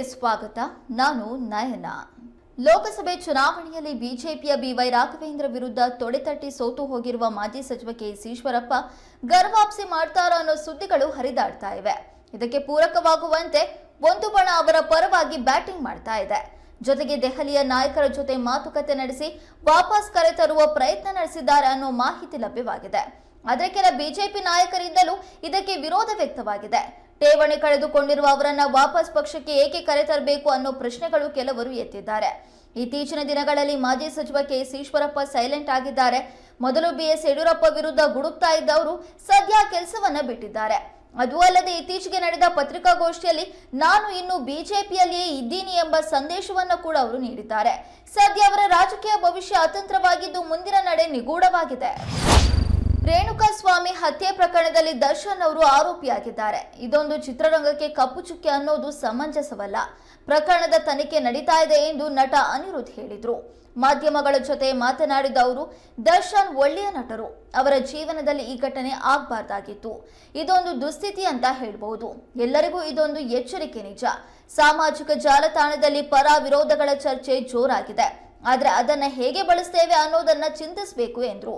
ಸ್ವಾಗತ. ನಾನು ನಯನ. ಲೋಕಸಭೆ ಚುನಾವಣೆಯಲ್ಲಿ ಬಿಜೆಪಿಯ ಬಿವೈ ರಾಘವೇಂದ್ರ ವಿರುದ್ಧ ತೊಡೆತಟ್ಟಿ ಸೋತು ಹೋಗಿರುವ ಮಾಜಿ ಸಚಿವ ಕೆಎಸ್ ಈಶ್ವರಪ್ಪ ಗರ್ವಾಪ್ಸಿ ಮಾಡ್ತಾರ ಅನ್ನೋ ಸುದ್ದಿಗಳು ಹರಿದಾಡ್ತಾ ಇವೆ. ಇದಕ್ಕೆ ಪೂರಕವಾಗುವಂತೆ ಒಂದು ಬಣ ಅವರ ಪರವಾಗಿ ಬ್ಯಾಟಿಂಗ್ ಮಾಡ್ತಾ ಇದೆ. ಜೊತೆಗೆ ದೆಹಲಿಯ ನಾಯಕರ ಜೊತೆ ಮಾತುಕತೆ ನಡೆಸಿ ವಾಪಸ್ ಕರೆತರುವ ಪ್ರಯತ್ನ ನಡೆಸಿದ್ದಾರೆ ಅನ್ನೋ ಮಾಹಿತಿ ಲಭ್ಯವಾಗಿದೆ. ಆದರೆ ಕೆಲ ಬಿಜೆಪಿ ನಾಯಕರಿಂದಲೂ ಇದಕ್ಕೆ ವಿರೋಧ ವ್ಯಕ್ತವಾಗಿದೆ. ಠೇವಣಿ ಕಳೆದುಕೊಂಡಿರುವ ಅವರನ್ನ ವಾಪಸ್ ಪಕ್ಷಕ್ಕೆ ಏಕೆ ಕರೆತರಬೇಕು ಅನ್ನೋ ಪ್ರಶ್ನೆಗಳು ಕೆಲವರು ಎತ್ತಿದ್ದಾರೆ. ಇತ್ತೀಚಿನ ದಿನಗಳಲ್ಲಿ ಮಾಜಿ ಸಚಿವ ಕೆಎಸ್ ಈಶ್ವರಪ್ಪ ಸೈಲೆಂಟ್ ಆಗಿದ್ದಾರೆ. ಮೊದಲು ಬಿಎಸ್ ಯಡಿಯೂರಪ್ಪ ವಿರುದ್ಧ ಗುಡುಕ್ತಾ ಇದ್ದವರು ಸದ್ಯ ಕೆಲಸವನ್ನ ಬಿಟ್ಟಿದ್ದಾರೆ. ಅದು ಅಲ್ಲದೆ ಇತ್ತೀಚೆಗೆ ನಡೆದ ಪತ್ರಿಕಾಗೋಷ್ಠಿಯಲ್ಲಿ ನಾನು ಇನ್ನು ಬಿಜೆಪಿಯಲ್ಲಿಯೇ ಇದ್ದೀನಿ ಎಂಬ ಸಂದೇಶವನ್ನು ಕೂಡ ಅವರು ನೀಡಿದ್ದಾರೆ. ಸದ್ಯ ಅವರ ರಾಜಕೀಯ ಭವಿಷ್ಯ ಅತಂತ್ರವಾಗಿದ್ದು ಮುಂದಿನ ನಡೆ ನಿಗೂಢವಾಗಿದೆ. ರೇಣುಕಾ ಸ್ವಾಮಿ ಹತ್ಯೆ ಪ್ರಕರಣದಲ್ಲಿ ದರ್ಶನ್ ಅವರು ಆರೋಪಿಯಾಗಿದ್ದಾರೆ. ಇದೊಂದು ಚಿತ್ರರಂಗಕ್ಕೆ ಕಪ್ಪು ಚುಕ್ಕೆ ಅನ್ನೋದು ಸಮಂಜಸವಲ್ಲ. ಪ್ರಕರಣದ ತನಿಖೆ ನಡೀತಾ ಇದೆ ಎಂದು ನಟ ಅನಿರುದ್ಧ್ ಹೇಳಿದರು. ಮಾಧ್ಯಮಗಳ ಜೊತೆ ಮಾತನಾಡಿದ ಅವರು, ದರ್ಶನ್ ಒಳ್ಳೆಯ ನಟರು. ಅವರ ಜೀವನದಲ್ಲಿ ಈ ಘಟನೆ ಆಗಬಾರ್ದಾಗಿತ್ತು. ಇದೊಂದು ದುಸ್ಥಿತಿ ಅಂತ ಹೇಳಬಹುದು. ಎಲ್ಲರಿಗೂ ಇದೊಂದು ಎಚ್ಚರಿಕೆ ನಿಜ. ಸಾಮಾಜಿಕ ಜಾಲತಾಣದಲ್ಲಿ ಪರ ವಿರೋಧಗಳ ಚರ್ಚೆ ಜೋರಾಗಿದೆ. ಆದ್ರೆ ಅದನ್ನ ಹೇಗೆ ಬಳಸ್ತೇವೆ ಅನ್ನೋದನ್ನ ಚಿಂತಿಸಬೇಕು ಎಂದರು.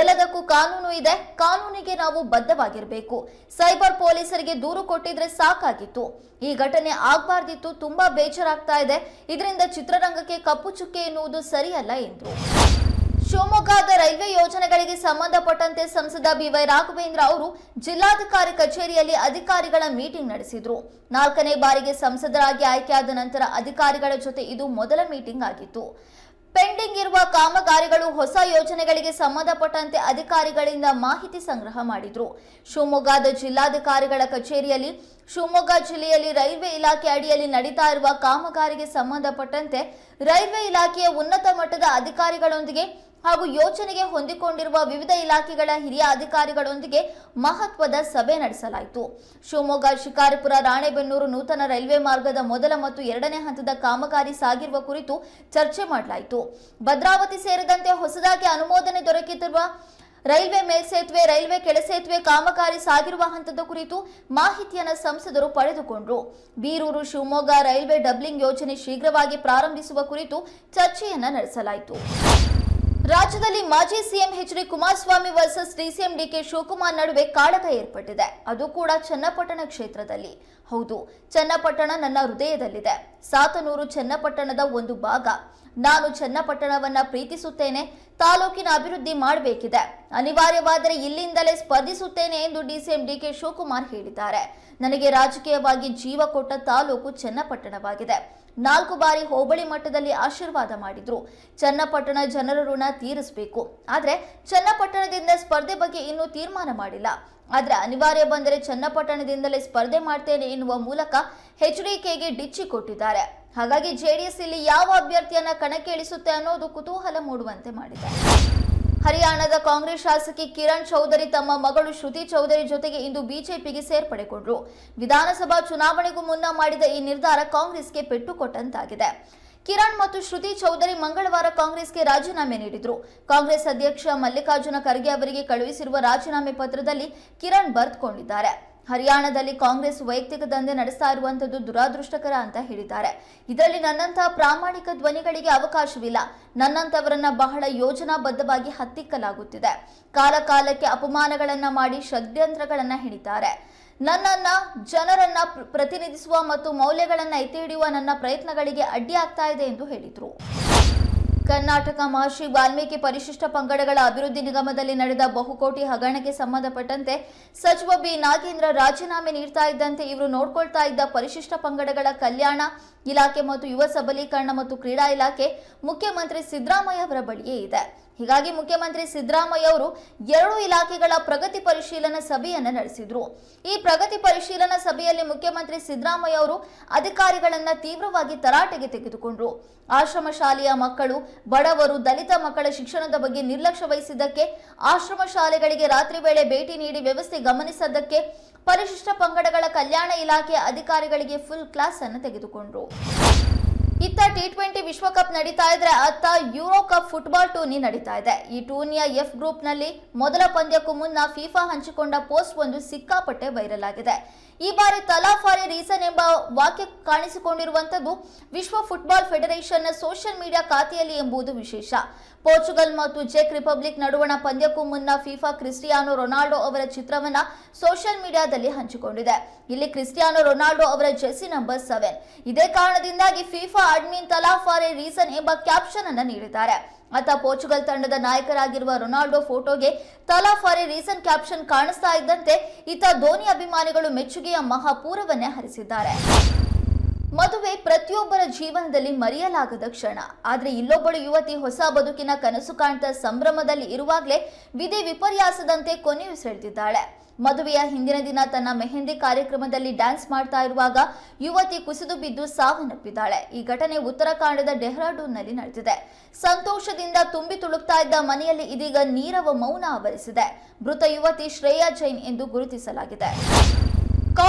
ಎಲ್ಲದಕ್ಕೂ ಕಾನೂನು ಇದೆ, ಕಾನೂನಿಗೆ ನಾವು ಬದ್ಧವಾಗಿರಬೇಕು. ಸೈಬರ್ ಪೊಲೀಸರಿಗೆ ದೂರು ಕೊಟ್ಟಿದ್ರೆ ಸಾಕಾಗಿತ್ತು. ಈ ಘಟನೆ ಆಗ್ಬಾರ್ದಿತ್ತು, ತುಂಬಾ ಬೇಜಾರಾಗ್ತಾ ಇದೆ. ಇದರಿಂದ ಚಿತ್ರರಂಗಕ್ಕೆ ಕಪ್ಪು ಚುಕ್ಕೆ ಎನ್ನುವುದು ಸರಿಯಲ್ಲ ಎಂದರು. ಶಿವಮೊಗ್ಗದ ರೈಲ್ವೆ ಯೋಜನೆಗಳಿಗೆ ಸಂಬಂಧಪಟ್ಟಂತೆ ಸಂಸದ ಬಿವೈ ರಾಘವೇಂದ್ರ ಅವರು ಜಿಲ್ಲಾಧಿಕಾರಿ ಕಚೇರಿಯಲ್ಲಿ ಅಧಿಕಾರಿಗಳ ಮೀಟಿಂಗ್ ನಡೆಸಿದ್ರು. ನಾಲ್ಕನೇ ಬಾರಿಗೆ ಸಂಸದರಾಗಿ ಆಯ್ಕೆಯಾದ ನಂತರ ಅಧಿಕಾರಿಗಳ ಜೊತೆ ಇದು ಮೊದಲ ಮೀಟಿಂಗ್ ಆಗಿತ್ತು. ಪೆಂಡಿಂಗ್ ಇರುವ ಕಾಮಗಾರಿಗಳು ಹೊಸ ಯೋಜನೆಗಳಿಗೆ ಸಂಬಂಧಪಟ್ಟಂತೆ ಅಧಿಕಾರಿಗಳಿಂದ ಮಾಹಿತಿ ಸಂಗ್ರಹ ಮಾಡಿದ್ರು. ಶಿವಮೊಗ್ಗದ ಜಿಲ್ಲಾಧಿಕಾರಿಗಳ ಕಚೇರಿಯಲ್ಲಿ, ಶಿವಮೊಗ್ಗ ಜಿಲ್ಲೆಯಲ್ಲಿ ರೈಲ್ವೆ ಇಲಾಖೆ ಅಡಿಯಲ್ಲಿ ನಡೀತಾ ಇರುವ ಕಾಮಗಾರಿಗೆ ಸಂಬಂಧಪಟ್ಟಂತೆ ರೈಲ್ವೆ ಇಲಾಖೆಯ ಉನ್ನತ ಮಟ್ಟದ ಅಧಿಕಾರಿಗಳೊಂದಿಗೆ ಹಾಗೂ ಯೋಜನೆಗೆ ಹೊಂದಿಕೊಂಡಿರುವ ವಿವಿಧ ಇಲಾಖೆಗಳ ಹಿರಿಯ ಅಧಿಕಾರಿಗಳೊಂದಿಗೆ ಮಹತ್ವದ ಸಭೆ ನಡೆಸಲಾಯಿತು. ಶಿವಮೊಗ್ಗ ಶಿಕಾರಿಪುರ, ರಾಣೆಬೆನ್ನೂರು ನೂತನ ರೈಲ್ವೆ ಮಾರ್ಗದ ಮೊದಲ ಮತ್ತು ಎರಡನೇ ಹಂತದ ಕಾಮಗಾರಿ ಸಾಗಿರುವ ಕುರಿತು ಚರ್ಚೆ ಮಾಡಲಾಯಿತು. ಭದ್ರಾವತಿ ಸೇರಿದಂತೆ ಹೊಸದಾಗಿ ಅನುಮೋದನೆ ದೊರಕಿರುವ ರೈಲ್ವೆ ಮೇಲ್ಸೇತುವೆ, ರೈಲ್ವೆ ಕೆಳಸೇತುವೆ ಕಾಮಗಾರಿ ಸಾಗಿರುವ ಹಂತದ ಕುರಿತು ಮಾಹಿತಿಯನ್ನು ಸಂಸದರು ಪಡೆದುಕೊಂಡರು. ಬೀರೂರು, ಶಿವಮೊಗ್ಗ ರೈಲ್ವೆ ಡಬ್ಲಿಂಗ್ ಯೋಜನೆ ಶೀಘ್ರವಾಗಿ ಪ್ರಾರಂಭಿಸುವ ಕುರಿತು ಚರ್ಚೆಯನ್ನು ನಡೆಸಲಾಯಿತು. ರಾಜ್ಯದಲ್ಲಿ ಮಾಜಿ CM H D Kumaraswamy versus DCM D K Shivakumar ನಡುವೆ ಕಾಳಗ ಏರ್ಪಟ್ಟಿದೆ. ಅದು ಕೂಡ ಚನ್ನಪಟ್ಟಣ ಕ್ಷೇತ್ರದಲ್ಲಿ. ಹೌದು, ಚನ್ನಪಟ್ಟಣ ನನ್ನ ಹೃದಯದಲ್ಲಿದೆ. ಸಾತನೂರು ಚನ್ನಪಟ್ಟಣದ ಒಂದು ಭಾಗ. ನಾನು ಚನ್ನಪಟ್ಟಣವನ್ನ ಪ್ರೀತಿಸುತ್ತೇನೆ. ತಾಲೂಕಿನ ಅಭಿವೃದ್ಧಿ ಮಾಡಬೇಕಿದೆ. ಅನಿವಾರ್ಯವಾದರೆ ಇಲ್ಲಿಂದಲೇ ಸ್ಪರ್ಧಿಸುತ್ತೇನೆ ಎಂದು ಡಿಸಿಎಂ ಡಿಕೆ ಶಿವಕುಮಾರ್ ಹೇಳಿದ್ದಾರೆ. ನನಗೆ ರಾಜಕೀಯವಾಗಿ ಜೀವ ಕೊಟ್ಟ ತಾಲೂಕು ಚನ್ನಪಟ್ಟಣವಾಗಿದೆ. ನಾಲ್ಕು ಬಾರಿ ಹೋಬಳಿ ಮಟ್ಟದಲ್ಲಿ ಆಶೀರ್ವಾದ ಮಾಡಿದ್ರು. ಚನ್ನಪಟ್ಟಣ ಜನರ ಋಣ ತೀರಿಸಬೇಕು. ಆದರೆ ಚನ್ನಪಟ್ಟಣದಿಂದ ಸ್ಪರ್ಧೆ ಬಗ್ಗೆ ಇನ್ನೂ ತೀರ್ಮಾನ ಮಾಡಿಲ್ಲ. ಆದರೆ ಅನಿವಾರ್ಯ ಬಂದರೆ ಚನ್ನಪಟ್ಟಣದಿಂದಲೇ ಸ್ಪರ್ಧೆ ಮಾಡ್ತೇನೆ ಎನ್ನುವ ಮೂಲಕ ಎಚ್ಡಿಕೆಗೆ ಡಿಚ್ಚಿ ಕೊಟ್ಟಿದ್ದಾರೆ. ಹಾಗಾಗಿ ಜೆಡಿಎಸ್ ಇಲ್ಲಿ ಯಾವ ಅಭ್ಯರ್ಥಿಯನ್ನ ಕಣಕ್ಕೆ ಇಳಿಸುತ್ತೆ ಅನ್ನೋದು ಕುತೂಹಲ ಮೂಡುವಂತೆ ಮಾಡಿದೆ. ಹರಿಯಾಣದ ಕಾಂಗ್ರೆಸ್ ಶಾಸಕಿ ಕಿರಣ್ ಚೌಧರಿ ತಮ್ಮ ಮಗಳು ಶ್ರುತಿ ಚೌಧರಿ ಜೊತೆಗೆ ಇಂದು ಬಿಜೆಪಿಗೆ ಸೇರ್ಪಡೆಗೊಂಡ್ರು. ವಿಧಾನಸಭಾ ಚುನಾವಣೆಗೂ ಮುನ್ನ ಮಾಡಿದ ಈ ನಿರ್ಧಾರ ಕಾಂಗ್ರೆಸ್ಗೆ ಪೆಟ್ಟು ಕೊಟ್ಟಂತಾಗಿದೆ ಕಿರಣ್ ಮತ್ತು ಶ್ರುತಿ ಚೌಧರಿ ಮಂಗಳವಾರ ಕಾಂಗ್ರೆಸ್ಗೆ ರಾಜೀನಾಮೆ ನೀಡಿದ್ರು. ಕಾಂಗ್ರೆಸ್ ಅಧ್ಯಕ್ಷ ಮಲ್ಲಿಕಾರ್ಜುನ ಖರ್ಗೆ ಅವರಿಗೆ ಕಳುಹಿಸಿರುವ ರಾಜೀನಾಮೆ ಪತ್ರದಲ್ಲಿ ಕಿರಣ್ ಬರೆದುಕೊಂಡಿದ್ದಾರೆ ಹರಿಯಾಣದಲ್ಲಿ ಕಾಂಗ್ರೆಸ್ ವೈಯಕ್ತಿಕ ದಂಧೆ ನಡೆಸ್ತಾ ಇರುವಂತದ್ದು ದುರಾದೃಷ್ಟಕರ ಅಂತ ಹೇಳಿದ್ದಾರೆ. ಇದರಲ್ಲಿ ನನ್ನಂತಹ ಪ್ರಾಮಾಣಿಕ ಧ್ವನಿಗಳಿಗೆ ಅವಕಾಶವಿಲ್ಲ. ನನ್ನಂತವರನ್ನ ಬಹಳ ಯೋಜನಾಬದ್ಧವಾಗಿ ಹತ್ತಿಕ್ಕಲಾಗುತ್ತಿದೆ. ಕಾಲ ಕಾಲಕ್ಕೆ ಅಪಮಾನಗಳನ್ನ ಮಾಡಿ ಷಡ್ಯಂತ್ರಗಳನ್ನ ಹಿಡಿತಾರೆ. ನನ್ನನ್ನ, ಜನರನ್ನ ಪ್ರ- ಪ್ರತಿನಿಧಿಸುವ ಮತ್ತು ಮೌಲ್ಯಗಳನ್ನ ಎತ್ತಿ ಹಿಡಿಯುವ ನನ್ನ ಪ್ರಯತ್ನಗಳಿಗೆ ಅಡ್ಡಿ ಆಗ್ತಾ ಇದೆ ಎಂದು ಹೇಳಿದರು. ಕರ್ನಾಟಕ ಮಹರ್ಷಿ ವಾಲ್ಮೀಕಿ ಪರಿಶಿಷ್ಟ ಪಂಗಡಗಳ ಅಭಿವೃದ್ಧಿ ನಿಗಮದಲ್ಲಿ ನಡೆದ ಬಹುಕೋಟಿ ಹಗರಣಕ್ಕೆ ಸಂಬಂಧಪಟ್ಟಂತೆ ಸಚಿವ ಬಿ. ನಾಗೇಂದ್ರ ರಾಜೀನಾಮೆ ನೀಡ್ತಾ ಇದ್ದಂತೆ ಇವರು ನೋಡ್ಕೊಳ್ತಾ ಇದ್ದ ಪರಿಶಿಷ್ಟ ಪಂಗಡಗಳ ಕಲ್ಯಾಣ ಇಲಾಖೆ ಮತ್ತು ಯುವ ಸಬಲೀಕರಣ ಮತ್ತು ಕ್ರೀಡಾ ಇಲಾಖೆ ಮುಖ್ಯಮಂತ್ರಿ ಸಿದ್ದರಾಮಯ್ಯ ಅವರ ಬಳಿಯೇ ಇದೆ. ಹೀಗಾಗಿ ಮುಖ್ಯಮಂತ್ರಿ ಸಿದ್ದರಾಮಯ್ಯ ಅವರು ಎರಡು ಇಲಾಖೆಗಳ ಪ್ರಗತಿ ಪರಿಶೀಲನಾ ಸಭೆಯನ್ನು ನಡೆಸಿದ್ರು. ಈ ಪ್ರಗತಿ ಪರಿಶೀಲನಾ ಸಭೆಯಲ್ಲಿ ಮುಖ್ಯಮಂತ್ರಿ ಸಿದ್ದರಾಮಯ್ಯ ಅವರು ಅಧಿಕಾರಿಗಳನ್ನ ತೀವ್ರವಾಗಿ ತರಾಟೆಗೆ ತೆಗೆದುಕೊಂಡ್ರು. ಆಶ್ರಮ ಶಾಲೆಯ ಮಕ್ಕಳು, ಬಡವರು, ದಲಿತ ಮಕ್ಕಳ ಶಿಕ್ಷಣದ ಬಗ್ಗೆ ನಿರ್ಲಕ್ಷ್ಯ ವಹಿಸಿದ್ದಕ್ಕೆ, ಆಶ್ರಮ ಶಾಲೆಗಳಿಗೆ ರಾತ್ರಿ ವೇಳೆ ಭೇಟಿ ನೀಡಿ ವ್ಯವಸ್ಥೆ ಗಮನಿಸದಕ್ಕೆ ಪರಿಶಿಷ್ಟ ಪಂಗಡಗಳ ಕಲ್ಯಾಣ ಇಲಾಖೆ ಅಧಿಕಾರಿಗಳಿಗೆ ಫುಲ್ ಕ್ಲಾಸ್ ಅನ್ನು ತೆಗೆದುಕೊಂಡ್ರು. ಇತ್ತ ಟಿ ಟ್ವೆಂಟಿ ವಿಶ್ವಕಪ್ ನಡೀತಾ ಇದ್ರೆ ಅತ್ತ ಯೂರೋ ಕಪ್ ಫುಟ್ಬಾಲ್ ಟೂರ್ನಿ ನಡೀತಾ ಇದೆ. ಈ ಟೂರ್ನಿಯ ಎಫ್ ಗ್ರೂಪ್ನಲ್ಲಿ ಮೊದಲ ಪಂದ್ಯಕ್ಕೂ ಮುನ್ನ ಫಿಫಾ ಹಂಚಿಕೊಂಡ ಪೋಸ್ಟ್ ಒಂದು ಸಿಕ್ಕಾಪಟ್ಟೆ ವೈರಲ್ ಆಗಿದೆ. ಈ ಬಾರಿ ತಲಾ ಫಾರಿ ರೀಸನ್ ಎಂಬ ವಾಕ್ಯ ಕಾಣಿಸಿಕೊಂಡಿರುವಂತದ್ದು ವಿಶ್ವ ಫುಟ್ಬಾಲ್ ಫೆಡರೇಷನ್ನ ಸೋಷಿಯಲ್ ಮೀಡಿಯಾ ಖಾತೆಯಲ್ಲಿ ಎಂಬುದು ವಿಶೇಷ. ಪೋರ್ಚುಗಲ್ ಮತ್ತು ಚೆಕ್ ರಿಪಬ್ಲಿಕ್ ನಡುವಣ ಪಂದ್ಯಕ್ಕೂ ಮುನ್ನ ಫಿಫಾ ಕ್ರಿಸ್ಟಿಯಾನೋ ರೊನಾಲ್ಡೋ ಅವರ ಚಿತ್ರವನ್ನ ಸೋಷಿಯಲ್ ಮೀಡಿಯಾದಲ್ಲಿ ಹಂಚಿಕೊಂಡಿದೆ. ಇಲ್ಲಿ ಕ್ರಿಸ್ಟಿಯಾನೋ ರೊನಾಲ್ಡೋ ಅವರ ಜೆರ್ಸಿ ನಂಬರ್ ಸೆವೆನ್ ಇದೇ ಕಾರಣದಿಂದಾಗಿ ಫಿಫಾ ಅಡ್ಮಿನ್ ತಲಾ ಫಾರ್ ಎ ರೀಸನ್ ಎಂಬ ಕ್ಯಾಪ್ಷನ್ ಅನ್ನು ನೀಡಿದ್ದಾರೆ. ಅತ್ತ ಪೋರ್ಚುಗಲ್ ತಂಡದ ನಾಯಕರಾಗಿರುವ ರೊನಾಲ್ಡೋ ಫೋಟೋಗೆ ತಲಾ ಫಾರ್ ಎ ರೀಸನ್ ಕ್ಯಾಪ್ಷನ್ ಕಾಣಿಸ್ತಾ ಇದ್ದಂತೆ ಇತ್ತ ಧೋನಿ ಅಭಿಮಾನಿಗಳು ಮೆಚ್ಚುಗೆಯ ಮಹಾಪೂರವನ್ನೇ ಹರಿಸಿದ್ದಾರೆ. ಮದುವೆ ಪ್ರತಿಯೊಬ್ಬರ ಜೀವನದಲ್ಲಿ ಮರೆಯಲಾಗದ ಕ್ಷಣ. ಆದರೆ ಇಲ್ಲೊಬ್ಬಳು ಯುವತಿ ಹೊಸ ಬದುಕಿನ ಕನಸು ಕಾಣ್ತಾ ಸಂಭ್ರಮದಲ್ಲಿ ಇರುವಾಗಲೇ ವಿಧಿ ವಿಪರ್ಯಾಸದಂತೆ ಕೊನೆಯುಸಿರೆಳೆದಿದ್ದಾಳೆ ಮದುವೆಯ ಹಿಂದಿನ ದಿನ ತನ್ನ ಮೆಹಂದಿ ಕಾರ್ಯಕ್ರಮದಲ್ಲಿ ಡ್ಯಾನ್ಸ್ ಮಾಡ್ತಾ ಇರುವಾಗ ಯುವತಿ ಕುಸಿದು ಬಿದ್ದು ಸಾವನ್ನಪ್ಪಿದ್ದಾಳೆ. ಈ ಘಟನೆ ಉತ್ತರಾಖಂಡದ ಡೆಹ್ರಾಡೂನ್ನಲ್ಲಿ ನಡೆದಿದೆ. ಸಂತೋಷದಿಂದ ತುಂಬಿ ತುಳುಕ್ತಾ ಇದ್ದ ಮನೆಯಲ್ಲಿ ಇದೀಗ ನೀರವ ಮೌನ ಆವರಿಸಿದೆ. ಮೃತ ಯುವತಿ ಶ್ರೇಯಾ ಜೈನ್ ಎಂದು ಗುರುತಿಸಲಾಗಿದೆ.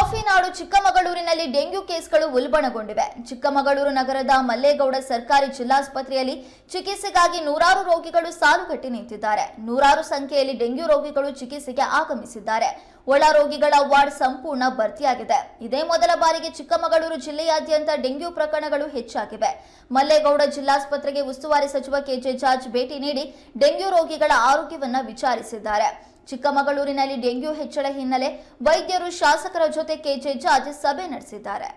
ಕಾಫಿ ನಾಡು ಚಿಕ್ಕಮಗಳೂರಿನಲ್ಲಿ ಡೆಂಗ್ಯೂ ಕೇಸ್ಗಳು ಉಲ್ಬಣಗೊಂಡಿವೆ. ಚಿಕ್ಕಮಗಳೂರು ನಗರದ ಮಲ್ಲೇಗೌಡ ಸರ್ಕಾರಿ ಜಿಲ್ಲಾಸ್ಪತ್ರೆಯಲ್ಲಿ ಚಿಕಿತ್ಸೆಗಾಗಿ ನೂರಾರು ರೋಗಿಗಳು ಸಾಲುಗಟ್ಟಿ ನಿಂತಿದ್ದಾರೆ. ನೂರಾರು ಸಂಖ್ಯೆಯಲ್ಲಿ ಡೆಂಗ್ಯೂ ರೋಗಿಗಳು ಚಿಕಿತ್ಸೆಗೆ ಆಗಮಿಸಿದ್ದಾರೆ. ಒಳ ರೋಗಿಗಳ ವಾರ್ಡ್ ಸಂಪೂರ್ಣ ಭರ್ತಿಯಾಗಿದೆ. ಇದೇ ಮೊದಲ ಬಾರಿಗೆ ಚಿಕ್ಕಮಗಳೂರು ಜಿಲ್ಲೆಯಾದ್ಯಂತ ಡೆಂಗ್ಯೂ ಪ್ರಕರಣಗಳು ಹೆಚ್ಚಾಗಿವೆ. ಮಲ್ಲೇಗೌಡ ಜಿಲ್ಲಾಸ್ಪತ್ರೆಗೆ ಉಸ್ತುವಾರಿ ಸಚಿವ ಕೆಜೆ ಜಾರ್ಜ್ ಭೇಟಿ ನೀಡಿ ಡೆಂಗ್ಯೂ ರೋಗಿಗಳ ಆರೋಗ್ಯವನ್ನು ವಿಚಾರಿಸಿದ್ದಾರೆ. ಚಿಕ್ಕಮಗಳೂರಿನಲ್ಲಿ ಡೆಂಗ್ಯೂ ಹೆಚ್ಚಳ ಹಿನ್ನೆಲೆ ವೈದ್ಯರು ಶಾಸಕರ ಜೊತೆ ಕೆಜೆ ಜಾರ್ಜ್ ಸಭೆ ನಡೆಸಿದ್ದಾರೆ.